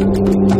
Música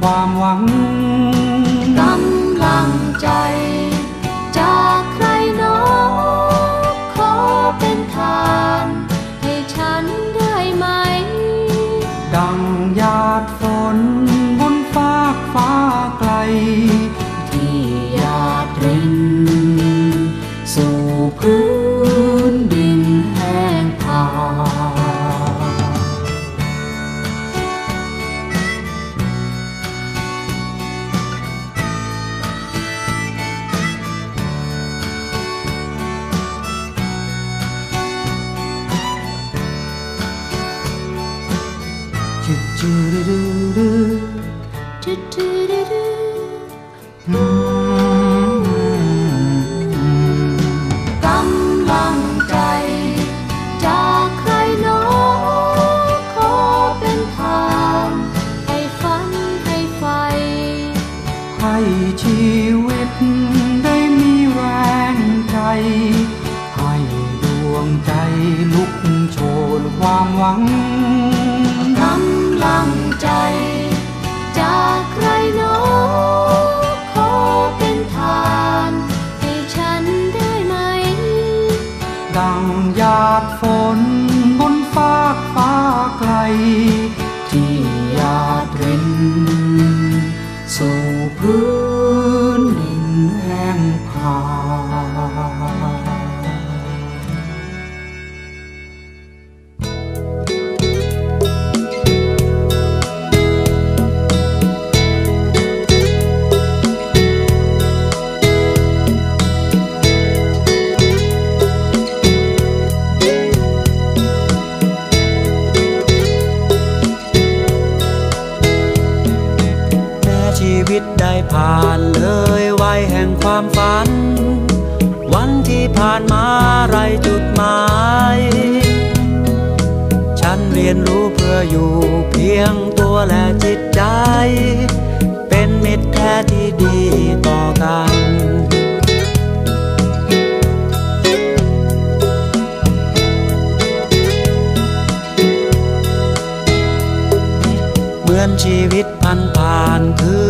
ความหวังกำลังใจ จากใครหนอขอเป็นทาน ให้ฉันได้ไหม ดังหยาดฝนบนฟากฟ้าไกลำลังใจ จากใครหนอขอเป็นทานให้ฝันให้ไฟ ให้ชีวิตได้มีแรงใจ ให้ดวงใจลุกโชนความหวังกำลังใจ จากใครหนอขอเป็นทาน ดังหยาดฝน ชีวิตได้ผ่านเลยวัยแห่งความฝัน วันที่ผ่านมาไรจุดหมาย ฉันเรียนรู้เพื่ออยู่เพียงตัวและจิตใจ เป็นมิตรแท้ที่ดีต่อกันเหมือนชีวิตพันผ่านคืนวั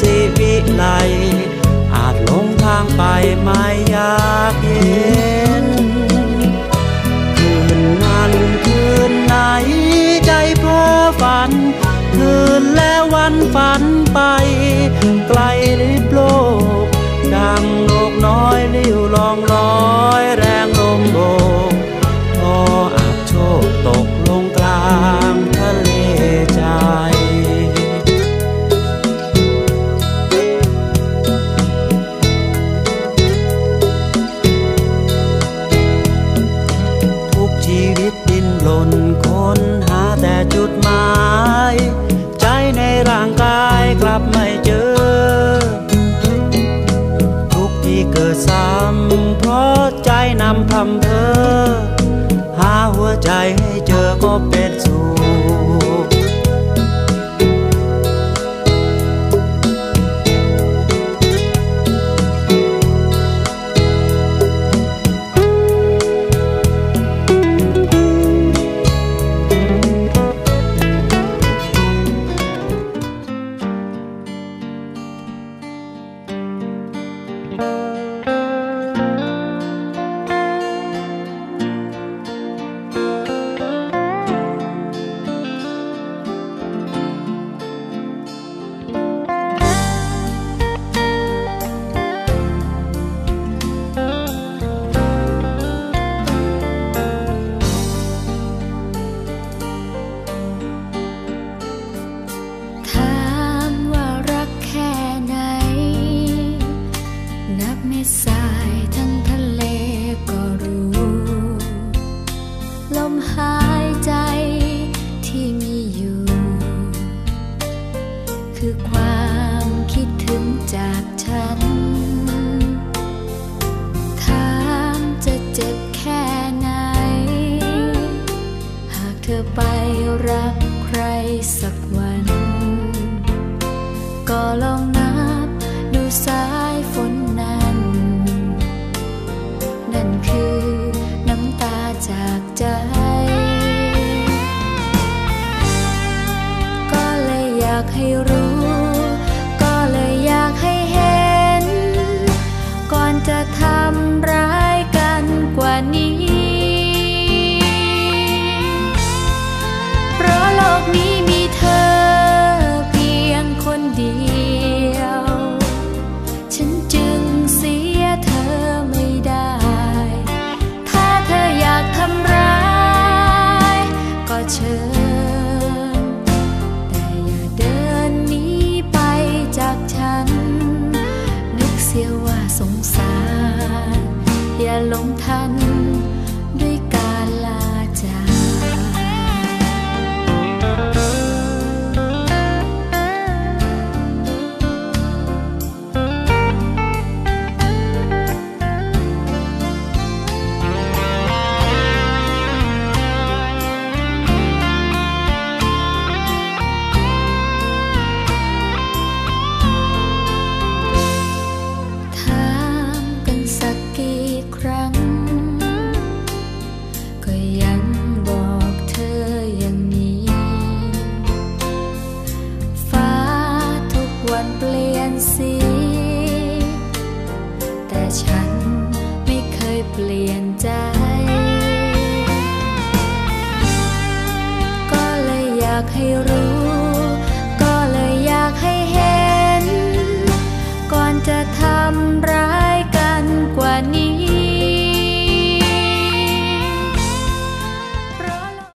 สิวิไล อาจลงทางไปไม่อยากเห็น คืนนั้นคืนไหนใจเพ้อฝัน คืนและวันฝันไปไกลลิ ร่างกายกลับไม่เจอ ทุกที่เกิดซ้ำเพราะใจนำพำเพอ เธอไปรักใครสักวัน ก็ลองนับดูสายฝนนั้น นั่นคือน้ำตาจากใจก็เลยอยากให้รู้ 他 ให้ร